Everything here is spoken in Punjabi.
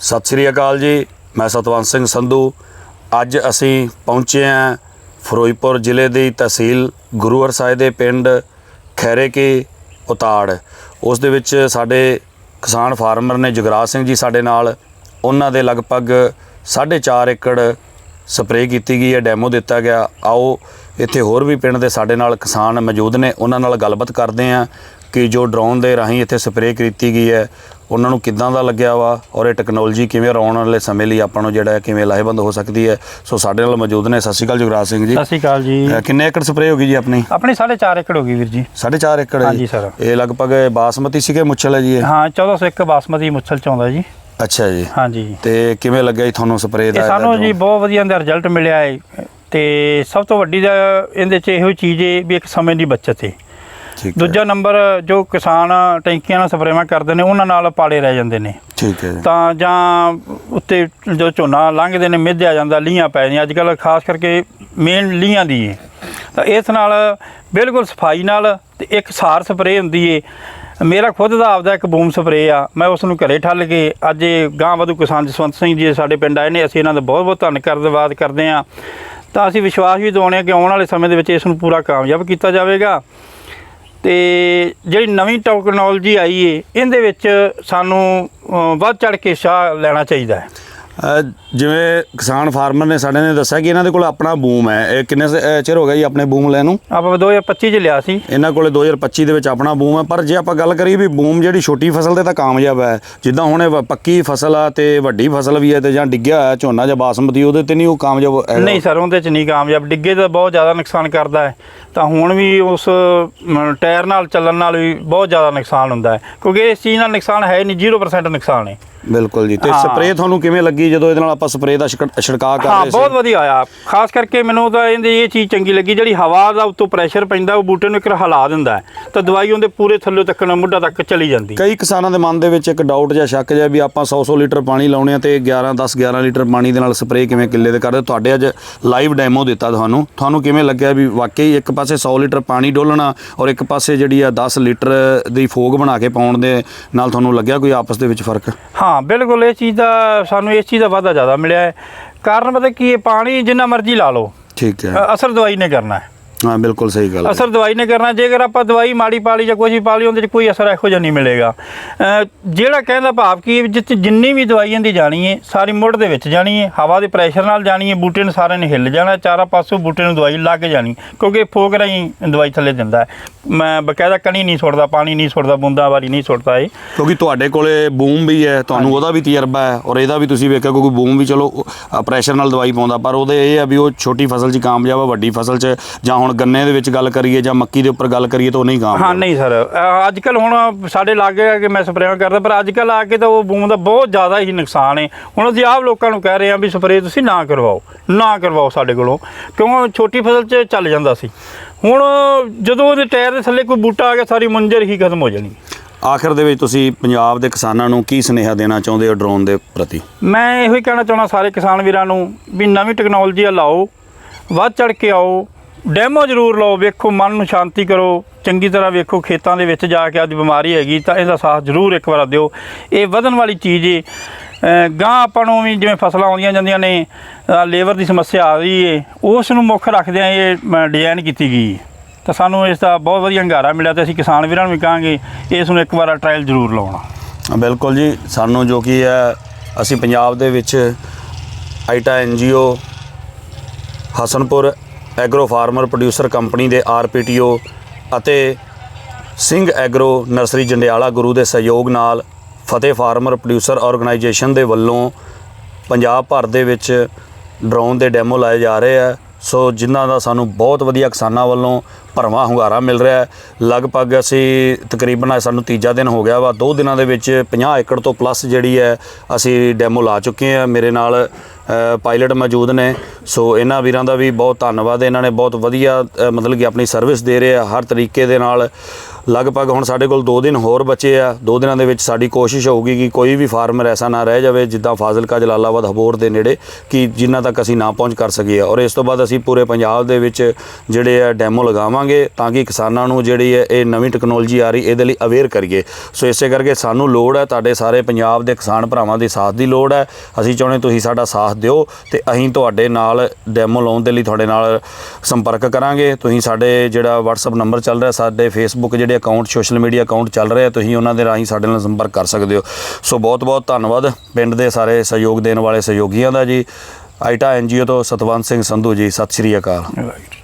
ਸਤਿ ਸ੍ਰੀ ਅਕਾਲ ਜੀ, ਮੈਂ ਸਤਵੰਤ ਸਿੰਘ ਸੰਧੂ। ਅੱਜ ਅਸੀਂ ਪਹੁੰਚੇ ਹਾਂ ਫਿਰੋਜ਼ਪੁਰ ਜ਼ਿਲ੍ਹੇ ਦੀ ਤਹਿਸੀਲ ਗੁਰੂਵਰ ਸਾਹਿਬ ਦੇ ਪਿੰਡ ਖੈਰੇ ਕੇ ਉਤਾੜ। ਉਸ ਦੇ ਵਿੱਚ ਸਾਡੇ ਕਿਸਾਨ ਫਾਰਮਰ ਨੇ ਜਗਰਾਜ ਸਿੰਘ ਜੀ ਸਾਡੇ ਨਾਲ। ਉਹਨਾਂ ਦੇ ਲਗਭਗ 4.5 ਏਕੜ ਸਪਰੇਅ ਕੀਤੀ ਗਈ ਹੈ, ਡੈਮੋ ਦਿੱਤਾ ਗਿਆ। ਆਓ, ਇੱਥੇ ਹੋਰ ਵੀ ਪਿੰਡ ਦੇ ਸਾਡੇ ਨਾਲ ਕਿਸਾਨ ਮੌਜੂਦ ਨੇ, ਉਹਨਾਂ ਨਾਲ ਗੱਲਬਾਤ ਕਰਦੇ ਹਾਂ। ਕਿ ਜੋ ਡਰੋਨ ਦੇ ਰਾਹੀਂ ਇੱਥੇ ਸਪਰੇਅ ਕੀਤੀ ਗਈ ਹੈ ਉਹਨਾਂ ਨੂੰ ਕਿੱਦਾਂ ਦਾ ਲੱਗਿਆ ਵਾ ਔਰ ਇਹ ਟੈਕਨੋਲੋਜੀ ਕਿਵੇਂ ਆਉਣ ਵਾਲੇ ਸਮੇਂ ਲਈ ਆਪਾਂ ਨੂੰ ਜਿਹੜਾ ਕਿਵੇਂ ਲਾਹੇਵੰਦ ਹੋ ਸਕਦੀ ਹੈ? ਸੋ ਸਾਡੇ ਨਾਲ ਮੌਜੂਦ ਨੇ ਸਤਿ ਸ਼੍ਰੀ ਅਕਾਲ ਜੁਗਰਾਜ ਸਿੰਘ ਜੀ। ਸਤਿ ਸ਼੍ਰੀ ਅਕਾਲ ਜੀ। ਕਿੰਨੇ ਏਕੜ ਸਪਰੇਅ ਹੋ ਗਈ ਜੀ ਆਪਣੀ? ਆਪਣੀ 4.5 ਏਕੜ ਹੋ ਗਈ ਵੀਰ ਜੀ। 4.5 ਏਕੜ ਹੈ ਹਾਂਜੀ ਸਰ। ਇਹ ਲਗਭਗ ਬਾਸਮਤੀ ਸੀਗੇ ਮੁੱਛਲ ਹੈ ਜੀ ਇਹ? ਹਾਂ 1401 ਬਾਸਮਤੀ ਮੁੱਛਲ ਚ ਆਉਂਦਾ ਜੀ। ਅੱਛਾ ਜੀ। ਹਾਂਜੀ। ਤੇ ਕਿਵੇਂ ਲੱਗਿਆ ਜੀ ਤੁਹਾਨੂੰ ਸਪਰੇਅ ਦਾ ਸਾਨੂੰ ਜੀ ਬਹੁਤ ਵਧੀਆ ਇਹਦਾ ਰਿਜ਼ਲਟ ਮਿਲਿਆ ਹੈ ਤੇ ਸਭ ਤੋਂ ਵੱਡੀ ਦਾ ਇਹਦੇ ਚ ਇਹੋ ਚੀਜ਼ ਹੈ ਵੀ ਇੱਕ ਸਮੇਂ ਦੀ ਬਚਤ ਹੈ ਠੀਕ ਹੈ। ਦੂਜਾ ਨੰਬਰ ਜੋ ਕਿਸਾਨ ਟੈਂਕੀਆਂ ਨਾਲ ਸਪਰੇਵਾਂ ਕਰਦੇ ਨੇ ਉਹਨਾਂ ਨਾਲ ਪਾੜੇ ਰਹਿ ਜਾਂਦੇ ਨੇ। ਠੀਕ ਹੈ ਜੀ। ਤਾਂ ਜਾਂ ਉੱਤੇ ਜੋ ਝੋਨਾ ਲੰਘਦੇ ਨੇ ਮਿੱਧਿਆ ਜਾਂਦਾ ਲੀਹਾਂ ਪੈ ਜਾਂਦੀਆਂ। ਅੱਜ ਕੱਲ ਖਾਸ ਕਰਕੇ ਮੇਨ ਲੀਹਾਂ ਦੀ ਹੈ ਤਾਂ ਇਸ ਨਾਲ ਬਿਲਕੁਲ ਸਫ਼ਾਈ ਨਾਲ ਤੇ ਇੱਕ ਸਾਰ ਸਪਰੇਅ ਹੁੰਦੀ ਏ। ਮੇਰਾ ਖੁਦ ਦਾ ਆਪਦਾ ਇੱਕ ਬੂਮ ਸਪਰੇਅ ਆ। ਮੈਂ ਉਸ ਨੂੰ ਘਰੇ ਠੱਲ ਕੇ ਅੱਜ ਇਹ ਗਾਂ ਵਧੂ ਕਿਸਾਨ ਜਸਵੰਤ ਸਿੰਘ ਜੀ ਸਾਡੇ ਪਿੰਡ ਆਏ ਨੇ। ਅਸੀਂ ਇਹਨਾਂ ਦਾ ਬਹੁਤ ਬਹੁਤ ਧੰਨਵਾਦ ਕਰਦੇ ਹਾਂ। ਤਾਂ ਅਸੀਂ ਵਿਸ਼ਵਾਸ ਵੀ ਦਿਵਾਉਂਦੇ ਹਾਂ ਕਿ ਆਉਣ ਵਾਲੇ ਸਮੇਂ ਦੇ ਵਿੱਚ ਇਸ ਨੂੰ ਪੂਰਾ ਕਾਮਯਾਬ ਕੀਤਾ ਜਾਵੇਗਾ। ਤੇ ਜਿਹੜੀ ਨਵੀਂ ਟੈਕਨੋਲੋਜੀ ਆਈ ਏ, ਇਹਦੇ ਵਿੱਚ ਸਾਨੂੰ ਵੱਧ ਚੜ ਕੇ ਸ਼ਾਹ ਲੈਣਾ ਚਾਹੀਦਾ ਹੈ। ਜਿਵੇਂ ਕਿਸਾਨ ਫਾਰਮਰ ਨੇ ਸਾਡੇ ਨੇ ਦੱਸਿਆ ਕਿ ਇਹਨਾਂ ਦੇ ਕੋਲ ਆਪਣਾ ਬੂਮ ਹੈ। ਇਹ ਕਿੰਨੇ ਚਿਰ ਹੋ ਗਿਆ ਜੀ ਆਪਣੇ ਬੂਮ ਲੈ ਨੂੰ? ਆਪਾਂ 2025 ਚ ਲਿਆ ਸੀ। ਇਹਨਾਂ ਕੋਲੇ 2025 ਦੇ ਵਿੱਚ ਆਪਣਾ ਬੂਮ ਹੈ। ਪਰ ਜੇ ਆਪਾਂ ਗੱਲ ਕਰੀਏ ਵੀ ਬੂਮ ਜਿਹੜੀ ਛੋਟੀ ਫਸਲ ਤੇ ਤਾਂ ਕਾਮਯਾਬ ਹੈ। ਜਿੱਦਾਂ ਹੁਣ ਇਹ ਪੱਕੀ ਫਸਲ ਆ ਤੇ ਵੱਡੀ ਫਸਲ ਵੀ ਹੈ ਤੇ ਜਾਂ ਡਿੱਗਿਆ ਹੋਇਆ ਝੋਨਾ ਜਾਂ ਬਾਸਮਤੀ ਉਹਦੇ ਤੇ ਨਹੀਂ ਉਹ ਕਾਮਯਾਬ। ਨਹੀਂ ਸਰ ਉਹਦੇ ਚ ਨਹੀਂ ਕਾਮਯਾਬ। ਡਿੱਗੇ ਤਾਂ ਬਹੁਤ ਜ਼ਿਆਦਾ ਨੁਕਸਾਨ ਕਰਦਾ ਹੈ। ਤਾਂ ਹੁਣ ਵੀ ਉਸ ਟਾਇਰ ਨਾਲ ਚੱਲਣ ਨਾਲ ਵੀ ਬਹੁਤ ਜ਼ਿਆਦਾ ਨੁਕਸਾਨ ਹੁੰਦਾ ਹੈ। ਕਿਉਂਕਿ ਇਸ ਚੀਜ਼ ਨਾਲ ਨੁਕਸਾਨ ਹੈ ਨਹੀਂ 0% ਨੁਕਸਾਨ ਹੈ। ਬਿਲਕੁਲ ਜੀ। ਤੇ ਹਾਂ। ਸਪਰੇਅ ਤੁਹਾਨੂੰ ਕਿਵੇਂ ਲੱਗੀ ਜਦੋਂ ਇਹਦੇ ਨਾਲ ਆਪਾਂ ਸਪਰੇਅ ਦਾ ਛਿੜਕ- ਛਿੜਕਾਅ ਕਰ ਹਾਂ ਰਹੇ ਸੀ? ਬਹੁਤ ਵਧੀਆ ਆਇਆ ਖਾਸ ਕਰਕੇ ਮੈਨੂੰ ਤਾਂ ਇਹਦੀ ਇਹ ਚੀਜ਼ ਚੰਗੀ ਲੱਗੀ ਜਿਹੜੀ ਹਵਾ ਦਾ ਉੱਤੋਂ ਪ੍ਰੈਸ਼ਰ ਪੈਂਦਾ ਉਹ ਬੂਟੇ ਨੂੰ ਇੱਕ ਹਿਲਾ ਦਿੰਦਾ ਹੈ। ਤਾਂ ਦਵਾਈ ਉਹਦੇ ਪੂਰੇ ਥੱਲੇ ਤੱਕ ਮੁੱਢਾ ਤੱਕ ਚਲੀ ਜਾਂਦੀ। ਕਈ ਕਿਸਾਨਾਂ ਦੇ ਮਨ ਦੇ ਵਿੱਚ ਇੱਕ ਡਾਊਟ ਜਾਂ ਸ਼ੱਕ ਜਿਹਾ ਵੀ ਆਪਾਂ 100-100 ਲੀਟਰ ਪਾਣੀ ਲਾਉਣੇ ਆ ਤੇ 11 10 11 ਲੀਟਰ ਪਾਣੀ ਦੇ ਨਾਲ ਸਪਰੇਅ ਕਿਵੇਂ ਕਿੱਲੇ ਦੇ ਕਰਦੇ? ਤੁਹਾਡੇ ਅੱਜ ਲਾਈਵ ਡੈਮੋ ਦਿੱਤਾ ਤੁਹਾਨੂੰ। ਤੁਹਾਨੂੰ ਕਿਵੇਂ ਲੱਗਿਆ ਵੀ ਵਾਕਈ ਇੱਕ ਪਾਸੇ 100 ਲੀਟਰ ਪਾਣੀ ਡੋਲਣਾ ਔਰ ਇੱਕ ਪਾਸੇ ਜਿਹੜੀ ਆ 10 ਲੀਟਰ ਦੀ ਫੋਗ ਬਣਾ ਕੇ ਪਾਉਣ ਦੇ ਨਾਲ ਤੁਹਾਨੂੰ ਲੱਗਿਆ ਕੋਈ ਆਪਸ ਦੇ ਵਿੱਚ ਫ਼ਰਕ? ਹਾਂ ਬਿਲਕੁਲ ਇਹ ਚੀਜ਼ ਦਾ ਸਾਨੂੰ ਇਸ ਚੀਜ਼ ਦਾ ਵਾਧਾ ਜ਼ਿਆਦਾ ਮਿਲਿਆ ਹੈ। ਕਾਰਨ ਪਤਾ ਕੀ ਹੈ ਪਾਣੀ ਜਿੰਨਾ ਮਰਜ਼ੀ ਲਾ ਲਓ। ਠੀਕ ਹੈ। ਅਸਰ ਦਵਾਈ ਨੇ ਕਰਨਾ ਹੈ। ਹਾਂ ਬਿਲਕੁਲ ਸਹੀ ਗੱਲ ਹੈ। ਅਸਰ ਦਵਾਈ ਨੇ ਕਰਨਾ ਜੇਕਰ ਆਪਾਂ ਦਵਾਈ ਮਾੜੀ ਪਾ ਲਈ ਜਾਂ ਪਾ ਲਈ ਉਹਦੇ 'ਚ ਕੋਈ ਅਸਰ ਇਹੋ ਜਿਹਾ ਨਹੀਂ ਮਿਲੇਗਾ। ਜਿਹੜਾ ਕਹਿੰਦਾ ਭਾਵ ਕੀ ਜਿੱਥੇ ਜਿੰਨੀ ਵੀ ਦਵਾਈਆਂ ਦੀ ਜਾਣੀ ਹੈ ਸਾਰੀ ਮੁੱਢ ਦੇ ਵਿੱਚ ਜਾਣੀ ਹੈ ਹਵਾ ਦੇ ਪ੍ਰੈਸ਼ਰ ਨਾਲ ਜਾਣੀ ਹੈ ਬੂਟੇ ਨੂੰ ਸਾਰੇ ਨੇ ਹਿੱਲ ਜਾਣਾ ਚਾਰਾਂ ਪਾਸੋਂ ਬੂਟੇ ਨੂੰ ਦਵਾਈ ਲੱਗ ਜਾਣੀ ਕਿਉਂਕਿ ਫੋਕ ਰਾਹੀਂ ਦਵਾਈ ਥੱਲੇ ਦਿੰਦਾ ਹੈ। ਮੈਂ ਬਕਾਇਦਾ ਕਣੀ ਨਹੀਂ ਸੁੱਟਦਾ ਪਾਣੀ ਨਹੀਂ ਸੁੱਟਦਾ ਬੂੰਦਾਂ ਵਾਰੀ ਨਹੀਂ ਸੁੱਟਦਾ ਇਹ। ਕਿਉਂਕਿ ਤੁਹਾਡੇ ਕੋਲੇ ਬੂਮ ਵੀ ਹੈ ਤੁਹਾਨੂੰ ਉਹਦਾ ਵੀ ਤਜਰਬਾ ਹੈ ਔਰ ਇਹਦਾ ਵੀ ਤੁਸੀਂ ਵੇਖਿਆ ਕਿਉਂਕਿ ਬੂਮ ਵੀ ਚਲੋ ਪ੍ਰੈਸ਼ਰ ਨਾਲ ਦਵਾਈ ਪਾਉਂਦਾ ਪਰ ਉਹਦੇ ਇਹ ਆ ਵੀ ਉਹ ਛੋਟੀ ਫਸਲ 'ਚ ਕਾਮਯਾਬ ਆ ਵੱਡੀ ਫਸਲ 'ਚ ਜਾਂ ਹੁਣ ਗੰਨੇ ਦੇ ਵਿੱਚ ਗੱਲ ਕਰੀਏ ਜਾਂ ਮੱਕੀ ਦੇ ਉੱਪਰ ਗੱਲ ਕਰੀਏ ਤਾਂ ਉਹ ਨਹੀਂ ਹਾਂ ਕਾਮਯਾਬ ਨਹੀਂ ਸਰ। ਅੱਜ ਕੱਲ ਹੁਣ ਸਾਡੇ ਲਾਗੇ ਆ ਕਿ ਮੈਂ ਸਪਰੇਅ ਕਰਦਾ ਪਰ ਅੱਜ ਕੱਲ ਆ ਕੇ ਤਾਂ ਉਹ ਬੂਮ ਦਾ ਬਹੁਤ ਜ਼ਿਆਦਾ ਹੀ ਨੁਕਸਾਨ ਹੈ ਹੁਣ ਅਸੀਂ ਆਪ ਲੋਕਾਂ ਨੂੰ ਕਹਿ ਰਹੇ ਹਾਂ ਵੀ ਸਪਰੇਅ ਤੁਸੀਂ ਨਾ ਕਰਵਾਓ ਨਾ ਕਰਵਾਓ ਸਾਡੇ ਕੋਲੋਂ ਕਿਉਂ ਛੋਟੀ ਫਸਲ 'ਚ ਚੱਲ ਜਾਂਦਾ ਸੀ। ਹੁਣ ਜਦੋਂ ਉਹਦੇ ਟਾਇਰ ਦੇ ਥੱਲੇ ਕੋਈ ਬੂਟਾ ਆ ਗਿਆ ਸਾਰੀ ਮੁੰਜਰ ਹੀ ਖਤਮ ਹੋ ਜਾਣੀ। ਆਖਰ ਦੇ ਵਿੱਚ ਤੁਸੀਂ ਪੰਜਾਬ ਦੇ ਕਿਸਾਨਾਂ ਨੂੰ ਕੀ ਸੁਨੇਹਾ ਦੇਣਾ ਚਾਹੁੰਦੇ ਹੋ ਡਰੋਨ ਦੇ ਪ੍ਰਤੀ? ਮੈਂ ਇਹੋ ਹੀ ਕਹਿਣਾ ਚਾਹੁੰਦਾ ਸਾਰੇ ਕਿਸਾਨ ਵੀਰਾਂ ਨੂੰ ਵੀ ਨਵੀਂ ਟੈਕਨੋਲੋਜੀ ਲਾਓ ਵੱਧ ਚੜ ਕੇ ਆਓ ਡੈਮੋ ਜ਼ਰੂਰ ਲਓ ਵੇਖੋ ਮਨ ਨੂੰ ਸ਼ਾਂਤੀ ਕਰੋ ਚੰਗੀ ਤਰ੍ਹਾਂ ਵੇਖੋ ਖੇਤਾਂ ਦੇ ਵਿੱਚ ਜਾ ਕੇ ਅੱਜ ਬਿਮਾਰੀ ਹੈਗੀ ਤਾਂ ਇਹਦਾ ਸਾਥ ਜ਼ਰੂਰ ਇੱਕ ਵਾਰ ਦਿਓ। ਇਹ ਵਧਣ ਵਾਲੀ ਚੀਜ਼ ਏ। ਅ, ਗਾਂ ਆਪਾਂ ਨੂੰ ਵੀ ਜਿਵੇਂ ਫਸਲਾਂ ਆਉਂਦੀਆਂ ਜਾਂਦੀਆਂ ਨੇ ਲੇਬਰ ਦੀ ਸਮੱਸਿਆ ਆ ਰਹੀ ਏ ਉਸ ਨੂੰ ਮੁੱਖ ਰੱਖਦਿਆਂ ਇਹ ਮ, ਡਿਜ਼ਾਈਨ ਕੀਤੀ ਗਈ ਤਾਂ ਸਾਨੂੰ ਇਸ ਦਾ ਬਹੁਤ ਵਧੀਆ ਹੰਗਾਰਾ ਮਿਲਿਆ ਤੇ ਅਸੀਂ ਕਿਸਾਨ ਵੀਰਾਂ ਨੂੰ ਵੀ ਕਹਾਂਗੇ ਇਸ ਨੂੰ ਇੱਕ ਵਾਰ ਟ੍ਰਾਇਲ ਜ਼ਰੂਰ ਲਾਉਣਾ। ਬਿਲਕੁਲ ਜੀ। ਸਾਨੂੰ ਜੋ ਕੀ ਹੈ ਅਸੀਂ ਪੰਜਾਬ ਦੇ ਵਿੱਚ ਆਈਟਾ NGO Hasanpur agro farmer producer company ਦੇ ਆਰਪੀਟੀਓ ਅਤੇ ਸਿੰਘ ਐਗਰੋ ਨਰਸਰੀ ਜੰਡਿਆਲਾ ਗੁਰੂ ਦੇ ਸਹਿਯੋਗ ਨਾਲ ਫਤਿਹ ਫਾਰਮਰ ਪ੍ਰੋਡਿਊਸਰ ਆਰਗੇਨਾਈਜੇਸ਼ਨ ਦੇ ਵੱਲੋਂ ਪੰਜਾਬ ਭਰ ਦੇ ਵਿੱਚ ਡਰੋਨ ਦੇ ਡੈਮੋ ਲਾਏ ਜਾ ਰਹੇ ਆ। ਸੋ ਜਿਨ੍ਹਾਂ ਦਾ ਸਾਨੂੰ ਬਹੁਤ ਵਧੀਆ ਕਿਸਾਨਾਂ ਵੱਲੋਂ ਭਰਵਾਂ ਹੁੰਗਾਰਾ ਮਿਲ ਰਿਹਾ ਹੈ। ਲਗਭਗ ਅਸੀਂ ਤਕਰੀਬਨ ਸਾਨੂੰ ਤੀਜਾ ਦਿਨ ਹੋ ਗਿਆ ਵਾ। ਦੋ ਦਿਨਾਂ ਦੇ ਵਿੱਚ 50 ਏਕੜ ਤੋਂ ਪਲੱਸ ਜਿਹੜੀ ਹੈ ਅਸੀਂ ਡੈਮੋ ਲਾ ਚੁੱਕੇ ਆ ਮੇਰੇ ਨਾਲ ਪਾਇਲਟ ਮੌਜੂਦ ਨੇ। ਸੋ ਇਹਨਾਂ ਵੀਰਾਂ ਦਾ ਵੀ ਬਹੁਤ ਧੰਨਵਾਦ। ਇਹਨਾਂ ਨੇ ਬਹੁਤ ਵਧੀਆ ਮਤਲਬ ਕਿ ਆਪਣੀ ਸਰਵਿਸ ਦੇ ਰਹੇ ਆ ਹਰ ਤਰੀਕੇ ਦੇ ਨਾਲ। ਲਗਭਗ ਹੁਣ ਸਾਡੇ ਕੋਲ 2 ਦਿਨ ਹੋਰ ਬਚੇ ਆ। 2 ਦਿਨਾਂ ਦੇ ਵਿੱਚ ਸਾਡੀ ਕੋਸ਼ਿਸ਼ ਹੋਊਗੀ ਕਿ ਕੋਈ ਵੀ ਫਾਰਮਰ ਐਸਾ ਨਾ ਰਹਿ ਜਾਵੇ, ਜਿੱਦਾਂ ਫਾਜ਼ਿਲਕਾ, ਜਲਾਲਾਬਾਦ, ਹਬੋਰ ਦੇ ਨੇੜੇ, ਕਿ ਜਿੰਨਾ ਤੱਕ ਅਸੀਂ ਨਾ ਪਹੁੰਚ ਕਰ ਸਕੀਏ। ਔਰ ਇਸ ਤੋਂ ਬਾਅਦ ਅਸੀਂ ਪੂਰੇ ਪੰਜਾਬ ਦੇ ਵਿੱਚ ਜਿਹੜੇ ਆ ਡੈਮੋ ਲਗਾਵਾਂਗੇ ਤਾਂ ਕਿ ਕਿਸਾਨਾਂ ਨੂੰ ਜਿਹੜੀ ਹੈ ਇਹ ਨਵੀਂ ਟੈਕਨੋਲੋਜੀ ਆ ਰਹੀ, ਇਹਦੇ ਲਈ ਅਵੇਅਰ ਕਰੀਏ। ਸੋ ਇਸੇ ਕਰਕੇ ਸਾਨੂੰ ਲੋੜ ਹੈ ਤੁਹਾਡੇ ਸਾਰੇ ਪੰਜਾਬ ਦੇ ਕਿਸਾਨ ਭਰਾਵਾਂ ਦੇ ਸਾਥ ਦੀ ਲੋੜ ਹੈ ਅਸੀਂ ਚਾਹੁੰਦੇ ਤੁਸੀਂ ਸਾਡਾ ਸਾਥ ਦਿਓ ਤੇ ਅਸੀਂ ਤੁਹਾਡੇ ਨਾਲ ਡੈਮੋ ਲਾਉਣ ਦੇ ਲਈ ਤੁਹਾਡੇ ਨਾਲ ਸੰਪਰਕ ਕਰਾਂਗੇ। ਤੁਸੀਂ ਸਾਡੇ ਜਿਹੜਾ WhatsApp ਨੰਬਰ ਚੱਲ ਰਿਹਾ, ਸਾਡੇ Facebook ਜਿਹੜੇ ਅਕਾਊਂਟ ਸੋਸ਼ਲ ਮੀਡੀਆ ਅਕਾਊਂਟ ਚੱਲ ਰਹੇ ਆ ਤੁਸੀਂ ਉਹਨਾਂ ਦੇ ਰਾਹੀਂ ਸਾਡੇ ਨਾਲ ਸੰਪਰਕ ਕਰ ਸਕਦੇ ਹੋ। ਸੋ ਬਹੁਤ ਬਹੁਤ ਧੰਨਵਾਦ ਪਿੰਡ ਦੇ ਸਾਰੇ ਸਹਿਯੋਗ ਦੇਣ ਵਾਲੇ ਸਹਿਯੋਗੀਆਂ ਦਾ ਜੀ। ਆਈਟਾ ਐਨਜੀਓ ਤੋਂ ਸਤਵੰਤ ਸਿੰਘ ਸੰਧੂ ਜੀ, ਸਤਿ ਸ਼੍ਰੀ ਅਕਾਲ। ਰਾਈਟ